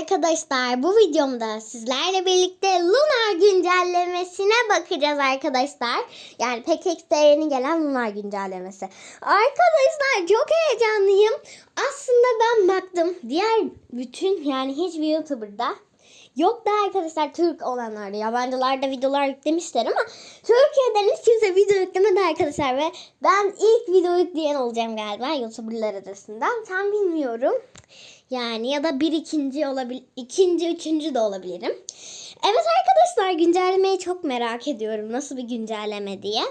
arkadaşlar. Bu videomda sizlerle birlikte Lunar güncellemesine bakacağız arkadaşlar. Yani PKX'de yeni gelen Lunar güncellemesi. Arkadaşlar çok heyecanlıyım. Aslında ben baktım. Diğer bütün yani hiçbir YouTuber'da yok da arkadaşlar Türk olanlarda yabancılarda videolar yüklemişler ama Türkiye'den hiç kimse video yüklemedi arkadaşlar ve ben ilk video yükleyen olacağım galiba YouTuber'lar arasından. Tam bilmiyorum. Yani ya da bir ikinci olabilir, ikinci, üçüncü de olabilirim. Evet arkadaşlar güncellemeyi çok merak ediyorum. Nasıl bir güncelleme diye.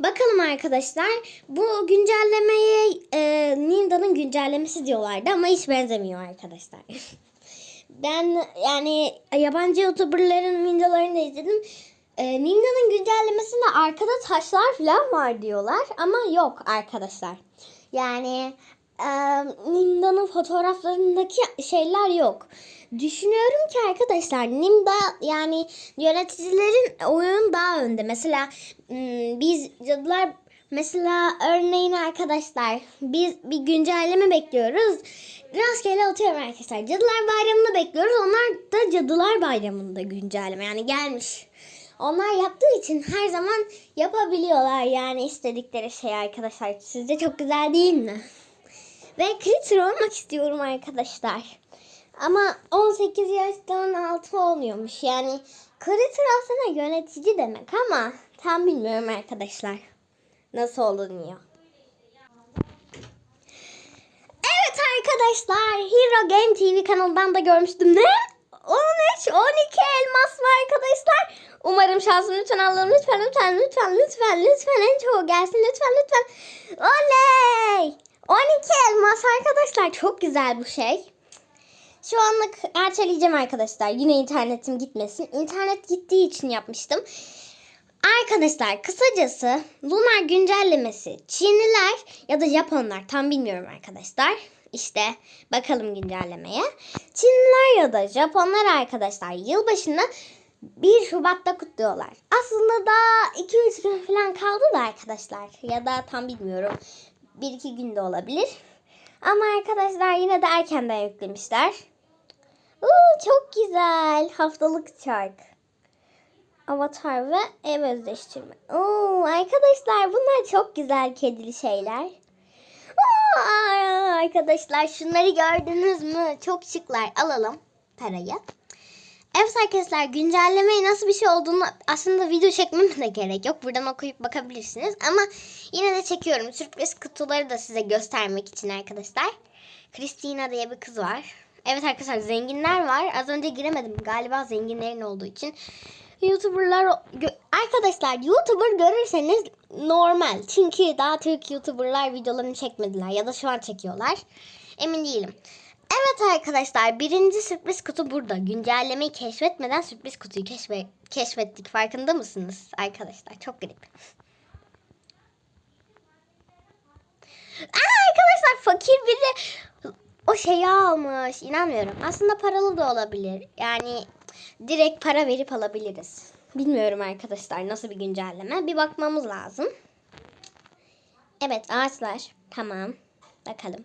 Bakalım arkadaşlar. Bu güncellemeye e, Ninda'nın güncellemesi diyorlardı ama hiç benzemiyor arkadaşlar. ben yani yabancı YouTuber'ların videolarını da izledim. E, Ninda'nın güncellemesinde arkada taşlar falan var diyorlar ama yok arkadaşlar. Yani e, Nimda'nın fotoğraflarındaki şeyler yok. Düşünüyorum ki arkadaşlar Nimda yani yöneticilerin oyun daha önde. Mesela hmm, biz cadılar mesela örneğin arkadaşlar biz bir güncelleme bekliyoruz. Rastgele atıyorum arkadaşlar. Cadılar Bayramı'nı bekliyoruz. Onlar da Cadılar Bayramı'nda güncelleme yani gelmiş. Onlar yaptığı için her zaman yapabiliyorlar yani istedikleri şey arkadaşlar. Sizce çok güzel değil mi? Ve creator olmak istiyorum arkadaşlar. Ama 18 yaştan altı olmuyormuş. Yani creator aslında yönetici demek ama tam bilmiyorum arkadaşlar. Nasıl olunuyor. Evet arkadaşlar Hero Game TV kanalından da görmüştüm. Ne? 13, 12 elmas var arkadaşlar. Umarım şansım lütfen Allah'ım lütfen lütfen lütfen lütfen lütfen en çoğu gelsin lütfen lütfen. Oley! 12 elmas arkadaşlar çok güzel bu şey. Şu anlık erteleyeceğim arkadaşlar. Yine internetim gitmesin. İnternet gittiği için yapmıştım. Arkadaşlar kısacası Lunar güncellemesi Çinliler ya da Japonlar tam bilmiyorum arkadaşlar. İşte bakalım güncellemeye. Çinliler ya da Japonlar arkadaşlar yılbaşını 1 Şubat'ta kutluyorlar. Aslında daha 2-3 gün falan kaldı da arkadaşlar. Ya da tam bilmiyorum. 1-2 günde olabilir. Ama arkadaşlar yine de erkenden yüklemişler. Oo, çok güzel. Haftalık çark. Avatar ve ev özdeştirme. Oo, arkadaşlar bunlar çok güzel kedili şeyler. Aa, arkadaşlar şunları gördünüz mü? Çok şıklar. Alalım parayı. Evet arkadaşlar güncellemeyi nasıl bir şey olduğunu aslında video çekmeme de gerek yok. Buradan okuyup bakabilirsiniz. Ama yine de çekiyorum. Sürpriz kutuları da size göstermek için arkadaşlar. Christina diye bir kız var. Evet arkadaşlar zenginler var. Az önce giremedim galiba zenginlerin olduğu için. YouTuber'lar arkadaşlar YouTuber görürseniz normal. Çünkü daha Türk YouTuber'lar videolarını çekmediler ya da şu an çekiyorlar. Emin değilim. Evet arkadaşlar birinci sürpriz kutu burada. Güncellemeyi keşfetmeden sürpriz kutuyu keşfe keşfettik. Farkında mısınız arkadaşlar? Çok garip. Aa, arkadaşlar fakir biri o şeyi almış. İnanmıyorum. Aslında paralı da olabilir. Yani direkt para verip alabiliriz. Bilmiyorum arkadaşlar nasıl bir güncelleme. Bir bakmamız lazım. Evet ağaçlar. Tamam. Bakalım.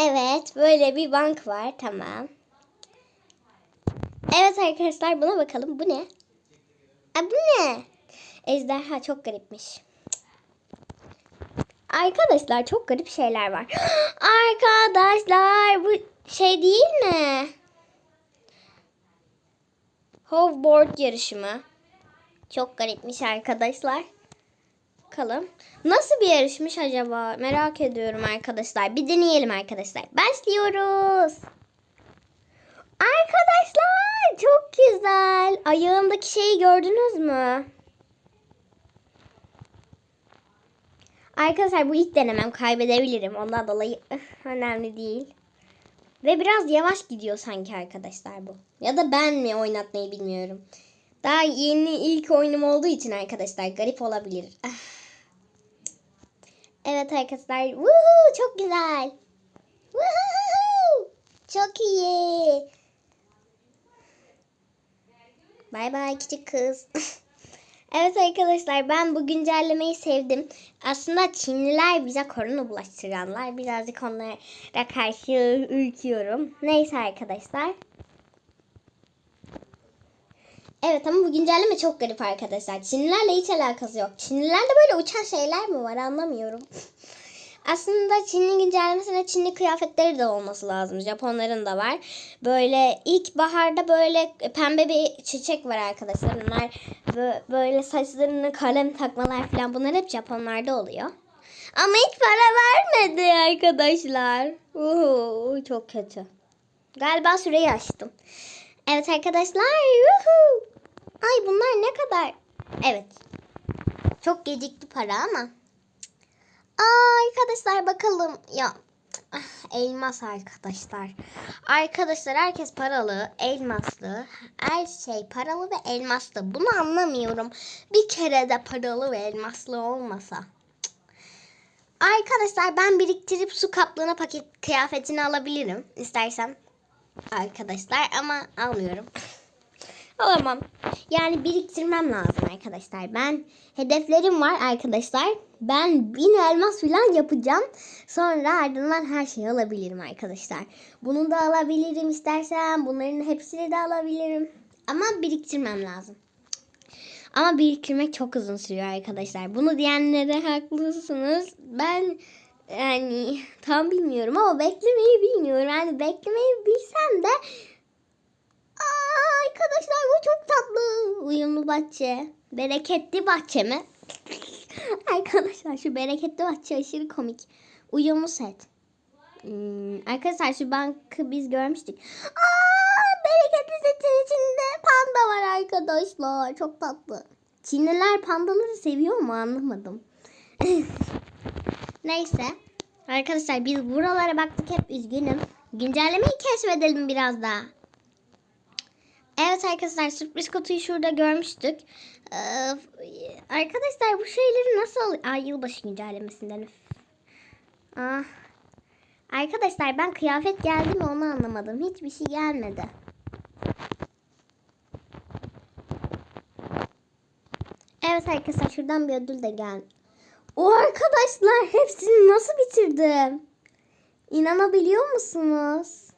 Evet böyle bir bank var. Tamam. Evet arkadaşlar buna bakalım. Bu ne? Aa, bu ne? Ejderha çok garipmiş. Arkadaşlar çok garip şeyler var. Arkadaşlar bu şey değil mi? Hoverboard yarışımı. Çok garipmiş arkadaşlar. Bakalım. Nasıl bir yarışmış acaba? Merak ediyorum arkadaşlar. Bir deneyelim arkadaşlar. Başlıyoruz. Arkadaşlar çok güzel. Ayağımdaki şeyi gördünüz mü? Arkadaşlar bu ilk denemem kaybedebilirim. Ondan dolayı önemli değil. Ve biraz yavaş gidiyor sanki arkadaşlar bu. Ya da ben mi oynatmayı bilmiyorum. Daha yeni ilk oyunum olduğu için arkadaşlar garip olabilir. Ah. Evet arkadaşlar. Woohoo, çok güzel. Woohoo, çok iyi. Bay bay küçük kız. Evet arkadaşlar ben bu güncellemeyi sevdim. Aslında Çinliler bize korona bulaştıranlar. Birazcık onlara karşı ürküyorum. Neyse arkadaşlar. Evet ama bu güncelleme çok garip arkadaşlar. Çinlilerle hiç alakası yok. Çinlilerde böyle uçan şeyler mi var anlamıyorum. Aslında Çinli güncellemesinde Çinli kıyafetleri de olması lazım. Japonların da var. Böyle ilk baharda böyle pembe bir çiçek var arkadaşlar. Onlar böyle saçlarını kalem takmalar falan bunlar hep Japonlarda oluyor. Ama hiç para vermedi arkadaşlar. Uhu, çok kötü. Galiba süreyi açtım. Evet arkadaşlar. Yuhu. Ay bunlar ne kadar? Evet. Çok gecikti para ama. Aa, arkadaşlar bakalım. Ya elmas arkadaşlar. Arkadaşlar herkes paralı, elmaslı. Her şey paralı ve elmaslı. Bunu anlamıyorum. Bir kere de paralı ve elmaslı olmasa. Arkadaşlar ben biriktirip su kaplığına paket kıyafetini alabilirim istersen. Arkadaşlar ama almıyorum. Alamam. Yani biriktirmem lazım arkadaşlar. Ben hedeflerim var arkadaşlar. Ben bin elmas falan yapacağım. Sonra ardından her şeyi alabilirim arkadaşlar. Bunu da alabilirim istersen. Bunların hepsini de alabilirim. Ama biriktirmem lazım. Ama biriktirmek çok uzun sürüyor arkadaşlar. Bunu diyenlere haklısınız. Ben yani tam bilmiyorum ama beklemeyi bilmiyorum. Yani beklemeyi bilsem de Aa, arkadaşlar bu çok tatlı. Uyumlu bahçe. Bereketli bahçe mi? arkadaşlar şu bereketli bahçe aşırı komik. Uyumlu set. Hmm, arkadaşlar şu bankı biz görmüştük. Aa, bereketli setin içinde panda var arkadaşlar. Çok tatlı. Çinliler pandaları seviyor mu anlamadım. Neyse. Arkadaşlar biz buralara baktık hep üzgünüm. Güncellemeyi keşfedelim biraz daha. Evet arkadaşlar sürpriz kutuyu şurada görmüştük. Ee, arkadaşlar bu şeyleri nasıl... Ay yılbaşı güncellemesinden. Ah. Arkadaşlar ben kıyafet geldi mi onu anlamadım. Hiçbir şey gelmedi. Evet arkadaşlar şuradan bir ödül de geldi. O arkadaşlar hepsini nasıl bitirdim? İnanabiliyor musunuz?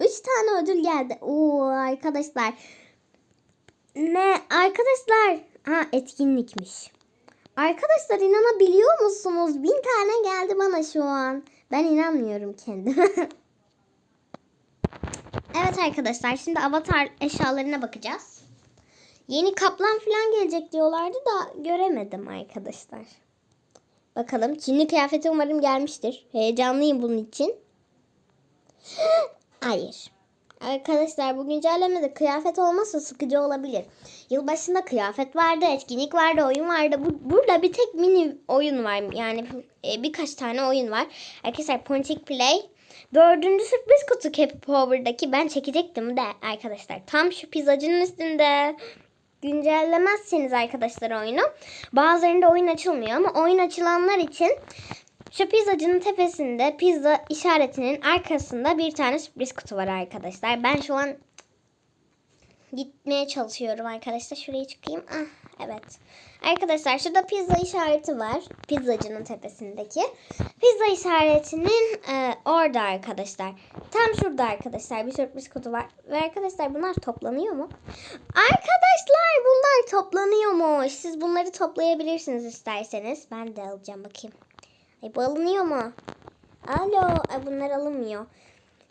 Üç tane ödül geldi. Oo arkadaşlar. Ne arkadaşlar? Ha etkinlikmiş. Arkadaşlar inanabiliyor musunuz? Bin tane geldi bana şu an. Ben inanmıyorum kendime. evet arkadaşlar şimdi avatar eşyalarına bakacağız. Yeni kaplan falan gelecek diyorlardı da göremedim arkadaşlar. Bakalım Çinli kıyafeti umarım gelmiştir. Heyecanlıyım bunun için. Hayır. Arkadaşlar bu güncellemede kıyafet olmazsa sıkıcı olabilir. Yılbaşında kıyafet vardı, etkinlik vardı, oyun vardı. Bu, burada bir tek mini oyun var. Yani e, birkaç tane oyun var. Arkadaşlar Pontic Play. Dördüncü sürpriz kutu Cappy Power'daki ben çekecektim de arkadaşlar. Tam şu pizzacının üstünde güncellemezseniz arkadaşlar oyunu. Bazılarında oyun açılmıyor ama oyun açılanlar için şu pizzacının tepesinde pizza işaretinin arkasında bir tane sürpriz kutu var arkadaşlar. Ben şu an gitmeye çalışıyorum arkadaşlar. Şuraya çıkayım. Ah evet. Arkadaşlar şurada pizza işareti var. Pizzacının tepesindeki. Pizza işaretinin e, orada arkadaşlar. Tam şurada arkadaşlar bir sürpriz kutu var. Ve arkadaşlar bunlar toplanıyor mu? Arkadaşlar bunlar toplanıyormuş. Siz bunları toplayabilirsiniz isterseniz. Ben de alacağım bakayım. Bu alınıyor mu? Alo. Ay bunlar alınmıyor.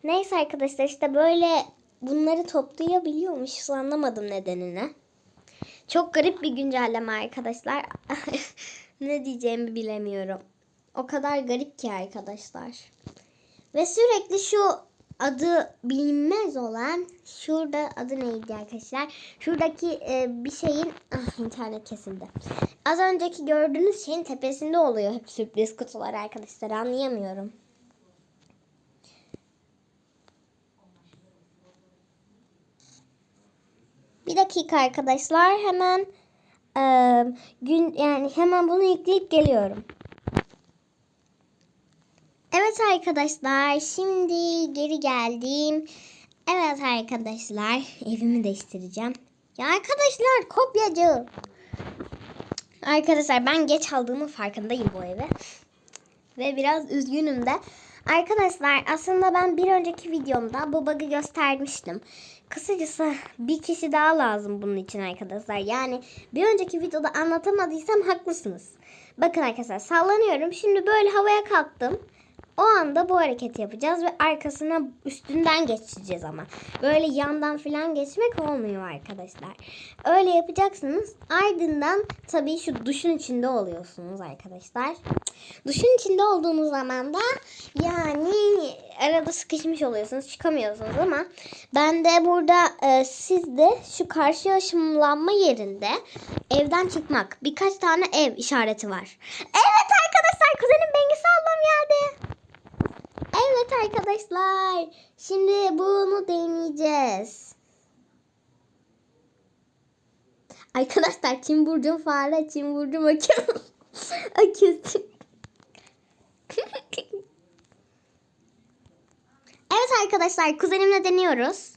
Neyse arkadaşlar işte böyle bunları toplayabiliyormuşuz anlamadım nedenini. Çok garip bir güncelleme arkadaşlar. ne diyeceğimi bilemiyorum. O kadar garip ki arkadaşlar. Ve sürekli şu adı bilinmez olan şurada adı neydi arkadaşlar? Şuradaki e, bir şeyin ah, internet kesildi. Az önceki gördüğünüz şeyin tepesinde oluyor hep sürpriz kutular arkadaşlar anlayamıyorum. Bir dakika arkadaşlar hemen e, gün yani hemen bunu yükleyip geliyorum. Evet arkadaşlar şimdi geri geldim. Evet arkadaşlar evimi değiştireceğim. Ya arkadaşlar kopyacı. Arkadaşlar ben geç aldığımın farkındayım bu eve. Ve biraz üzgünüm de. Arkadaşlar aslında ben bir önceki videomda bu bug'ı göstermiştim. Kısacası bir kişi daha lazım bunun için arkadaşlar. Yani bir önceki videoda anlatamadıysam haklısınız. Bakın arkadaşlar sallanıyorum. Şimdi böyle havaya kalktım. O anda bu hareketi yapacağız ve arkasına üstünden geçeceğiz ama. Böyle yandan falan geçmek olmuyor arkadaşlar. Öyle yapacaksınız. Ardından tabii şu duşun içinde oluyorsunuz arkadaşlar. Duşun içinde olduğunuz zaman da yani arada sıkışmış oluyorsunuz çıkamıyorsunuz ama ben de burada e, sizde şu karşı ışınlanma yerinde evden çıkmak birkaç tane ev işareti var. Evet arkadaşlar kuzenim Bengisi ablam geldi. Arkadaşlar. Şimdi bunu deneyeceğiz. Arkadaşlar Çin burcum fare, Çin burcum akım. Aküsü. evet arkadaşlar kuzenimle deniyoruz.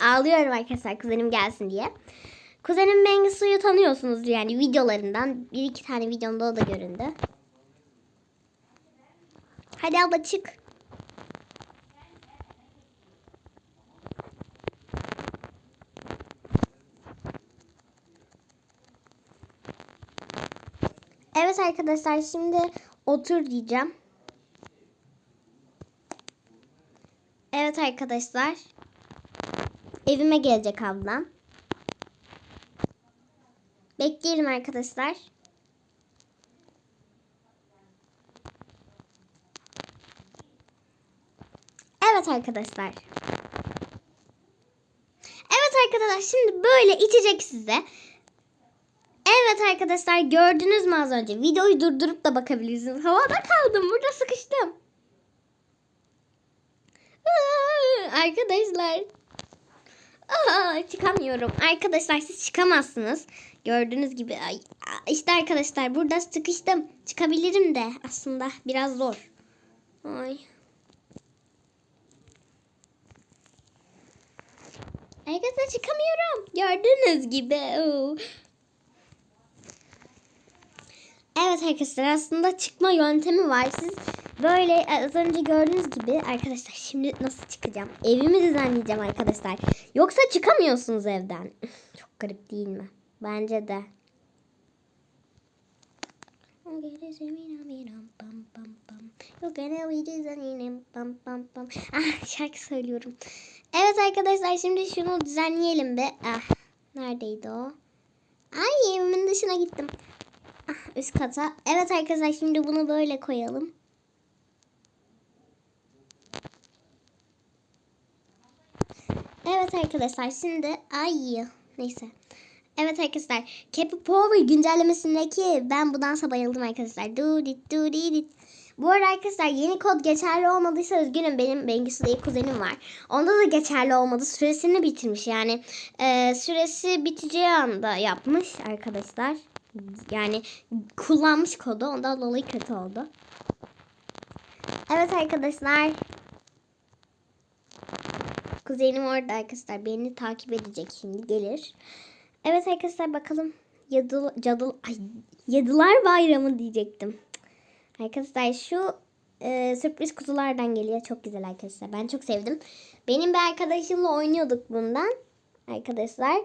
Ağlıyorum arkadaşlar kuzenim gelsin diye. Kuzenim Bengisu'yu tanıyorsunuz yani videolarından. Bir iki tane videomda o da göründü. Hadi abla çık. Evet arkadaşlar şimdi otur diyeceğim. Evet arkadaşlar. Evime gelecek ablam. Bekleyelim arkadaşlar. Evet arkadaşlar. Evet arkadaşlar şimdi böyle içecek size. Evet arkadaşlar gördünüz mü az önce? Videoyu durdurup da bakabilirsiniz. Havada kaldım. Burada sıkıştım. Arkadaşlar. Aa, çıkamıyorum. Arkadaşlar siz çıkamazsınız. Gördüğünüz gibi işte arkadaşlar burada sıkıştım. Çıkabilirim de aslında biraz zor. Ay. Arkadaşlar çıkamıyorum. Gördüğünüz gibi. Evet arkadaşlar aslında çıkma yöntemi var. Siz böyle az önce gördüğünüz gibi arkadaşlar şimdi nasıl çıkacağım? Evimi düzenleyeceğim arkadaşlar. Yoksa çıkamıyorsunuz evden. Çok garip değil mi? Bence de. Ah şarkı söylüyorum. Evet arkadaşlar şimdi şunu düzenleyelim be. Ah neredeydi o? Ay evimin dışına gittim. Ah, üst kata. Evet arkadaşlar şimdi bunu böyle koyalım. Evet arkadaşlar şimdi ay neyse. Evet arkadaşlar Cappy Power güncellemesindeki ben bu dansa bayıldım arkadaşlar. Du dit du di dit. Bu arada arkadaşlar yeni kod geçerli olmadıysa üzgünüm benim Bengüsü diye kuzenim var. Onda da geçerli olmadı. Süresini bitirmiş yani. E, süresi biteceği anda yapmış arkadaşlar. Yani kullanmış kodu. Ondan dolayı kötü oldu. Evet arkadaşlar. Kuzenim orada arkadaşlar. Beni takip edecek şimdi. Gelir. Evet arkadaşlar bakalım. Yadıl, cadıl, ay, Yadılar Bayramı diyecektim. Arkadaşlar şu e, sürpriz kutulardan geliyor. Çok güzel arkadaşlar. Ben çok sevdim. Benim bir arkadaşımla oynuyorduk bundan. Arkadaşlar.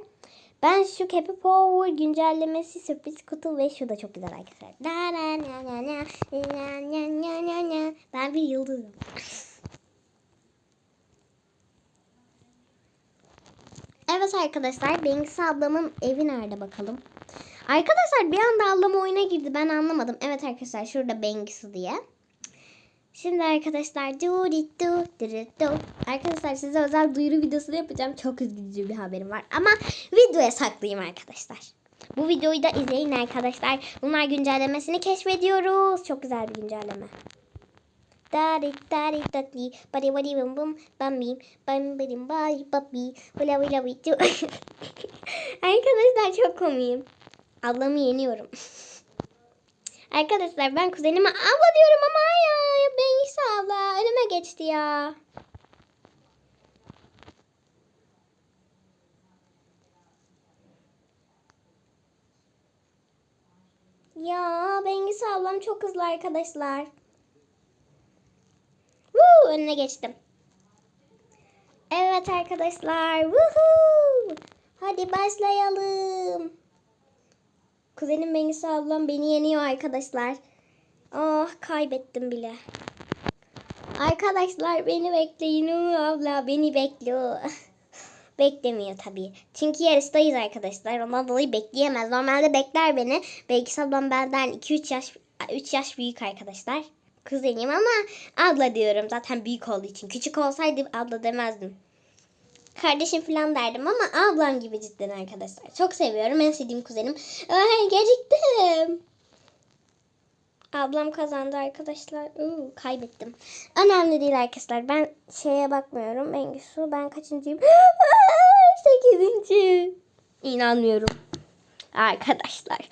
Ben şu Happy Power güncellemesi sürpriz kutu ve şu da çok güzel arkadaşlar. Ben bir yıldızım. Evet arkadaşlar Bengisi ablamın evi nerede bakalım. Arkadaşlar bir anda ablam oyuna girdi ben anlamadım. Evet arkadaşlar şurada Bengisi diye. Şimdi arkadaşlar du du du. Arkadaşlar size özel duyuru videosu yapacağım. Çok üzücü bir haberim var. Ama videoya saklayayım arkadaşlar. Bu videoyu da izleyin arkadaşlar. Bunlar güncellemesini keşfediyoruz. Çok güzel bir güncelleme. Dari dari dati bari bari bum bum bam bim bam bim bari babi vila vitu. Arkadaşlar çok komiyim. Ablamı yeniyorum. Arkadaşlar ben kuzenime abla diyorum ama ya Bengis abla önüme geçti ya. Ya Bengis ablam çok hızlı arkadaşlar. Woo, önüne geçtim. Evet arkadaşlar. Woohoo! Hadi başlayalım. Kuzenim Bengis ablam beni yeniyor arkadaşlar. Ah kaybettim bile. Arkadaşlar beni bekleyin. Uu, abla beni bekliyor. Beklemiyor tabii. Çünkü yarıştayız arkadaşlar. Ondan dolayı bekleyemez. Normalde bekler beni. Belki ablam benden 2-3 yaş 3 yaş büyük arkadaşlar. Kuzenim ama abla diyorum zaten büyük olduğu için. Küçük olsaydı abla demezdim. Kardeşim falan derdim ama ablam gibi cidden arkadaşlar. Çok seviyorum. En sevdiğim kuzenim. Ay geciktim. Ablam kazandı arkadaşlar. Uuu, kaybettim. Önemli değil arkadaşlar. Ben şeye bakmıyorum. Bengisu ben kaçıncıyım? Sekizinci. İnanmıyorum. Arkadaşlar.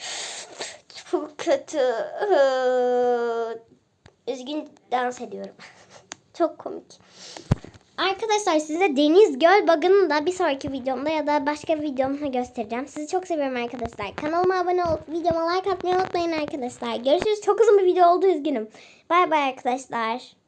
Çok kötü. Üzgün dans ediyorum. Çok komik. Arkadaşlar size deniz göl bug'ını da bir sonraki videomda ya da başka bir videomda göstereceğim. Sizi çok seviyorum arkadaşlar. Kanalıma abone olup videoma like atmayı unutmayın arkadaşlar. Görüşürüz. Çok uzun bir video oldu üzgünüm. Bay bay arkadaşlar.